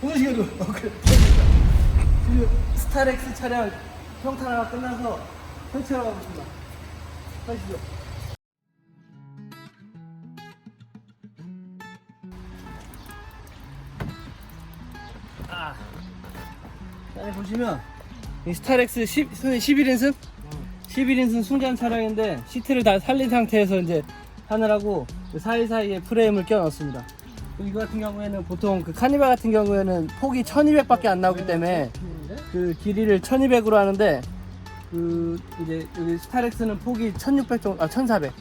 어, 그래. 지금 스타렉스 차량 평탄화가 끝나서 설치하러 가고 있습니다. 가시죠. 아, 보시면 이 스타렉스 10, 11인승? 11인승 순간 차량인데 시트를 다 살린 상태에서 이제 하느라고 그 사이사이에 프레임을 껴 넣었습니다. 이거 같은 경우에는 보통 그 카니발 같은 경우에는 폭이 1200밖에 안 나오기 때문에 그 길이를 1200으로 하는데 그 이제 여기 스타렉스는 폭이 1600 정도 아 1400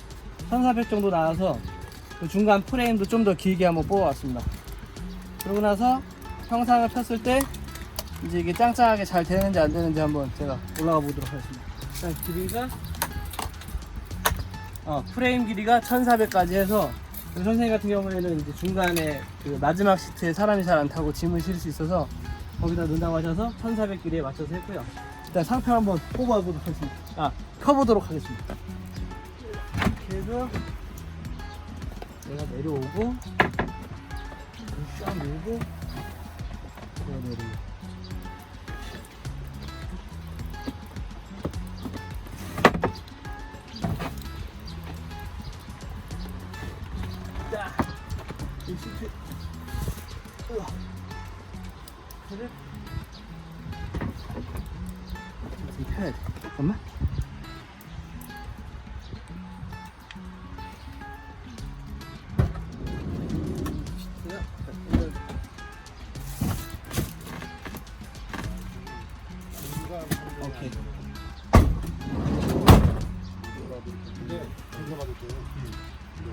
1400 정도 나와서 그 중간 프레임도 좀 더 길게 한번 뽑아왔습니다. 그러고 나서 형상을 폈을 때 이제 이게 짱짱하게 잘 되는지 안 되는지 한번 제가 올라가 보도록 하겠습니다. 일단 길이가 어, 프레임 길이가 1400까지 해서 우리 선생님 같은 경우에는 이제 중간에 그 마지막 시트에 사람이 잘 안 타고 짐을 실을 수 있어서 거기다 넣는다고 하셔서 1400 길이에 맞춰서 했고요. 일단 상표 한번 뽑아보도록 하겠습니다. 아, 펴보도록 하겠습니다. 이렇게 해서 내가 내려오고 쫙 밀고 내가 내리고 자, 이 시트 으아. 그래 지금 펴야 돼 잠깐만 시트가 펴야 돼. 오케이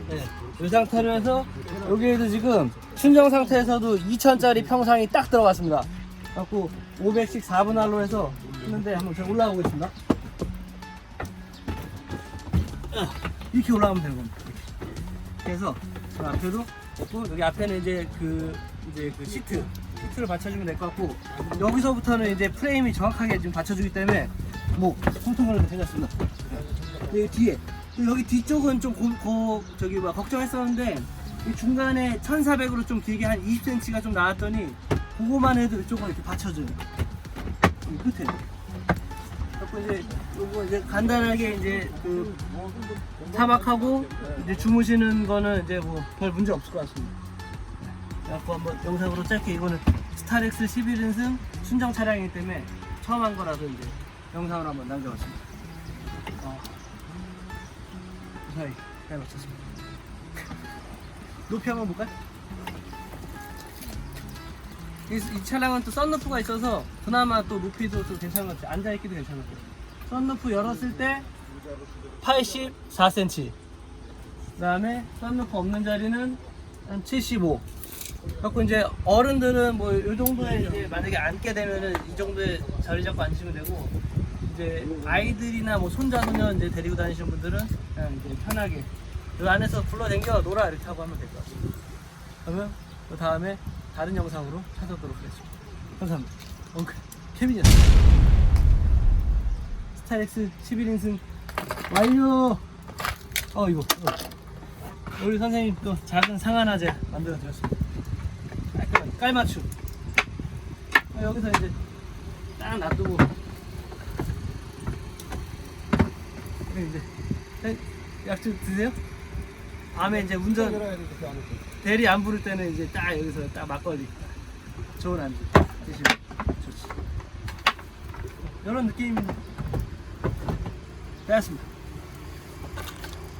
네, 이 상태로 해서 여기에도 지금 순정 상태에서도 2000짜리 평상이 딱 들어갔습니다. 갖고 500씩 4분 할로 해서 했는데 한번 제가 올라가 보겠습니다. 아, 이렇게 올라가면 되는 겁니다. 해서 저 앞에도 없고 여기 앞에는 이제 그 이제 그 시트 시트를 받쳐주면 될 것 같고 여기서부터는 이제 프레임이 정확하게 지금 받쳐주기 때문에 뭐 통통거려도 괜찮습니다. 여기 뒤에 또 여기 뒤쪽은 좀 고, 고- 저기 뭐 걱정했었는데 이 중간에 1400으로 좀 길게 한 20cm가 좀 나왔더니 그거만 해도 이쪽은 이렇게 받쳐줘요. 이 끝에. 그래서 이제 요거 이제 간단하게 이제 그 타박하고 이제 주무시는 거는 이제 뭐 별 문제 없을 것 같습니다. 그래갖고 한번 영상으로 짧게 이거는 스타렉스 11인승 순정 차량이기 때문에 처음 한 거라서 이제 영상을 한번 남겨봤습니다. 어. 무사히 잘 맞췄습니다. 높이 한번 볼까요? 이, 이 차량은 또 썬루프가 있어서 그나마 또 높이도 좀 괜찮은 것 같아요. 앉아있기도 괜찮은 것 같아요. 썬루프 열었을 때 84cm 그 다음에 썬루프 없는 자리는 한 75. 갖고 이제 어른들은 뭐 이 정도에 이제 만약에 앉게 되면은 이 정도에 자리 잡고 앉으시면 되고 이제 아이들이나 뭐 손자 손녀 이제 데리고 다니시는 분들은 그냥 이제 편하게 이 안에서 불러댕겨 놀아 이렇게 하고 하면 될 것 같습니다. 그러면 그 다음에 다른 영상으로 찾아오도록 하겠습니다. 감사합니다. 엉클 케빈이었습니다. 스타렉스 11인승 완료. 어 이거. 이거. 우리 선생님 또 작은 상한화제 만들어 드렸습니다. 깔끔한 깔맞춤. 어, 여기서 이제 딱 놔두고 네, 이제 네, 약주 드세요? 밤에 이제 운전 대리 안 부를 때는 이제 딱 여기서 딱 막걸리 좋은 안주 드시면 좋지. 이런 느낌입니다. 됐습니다.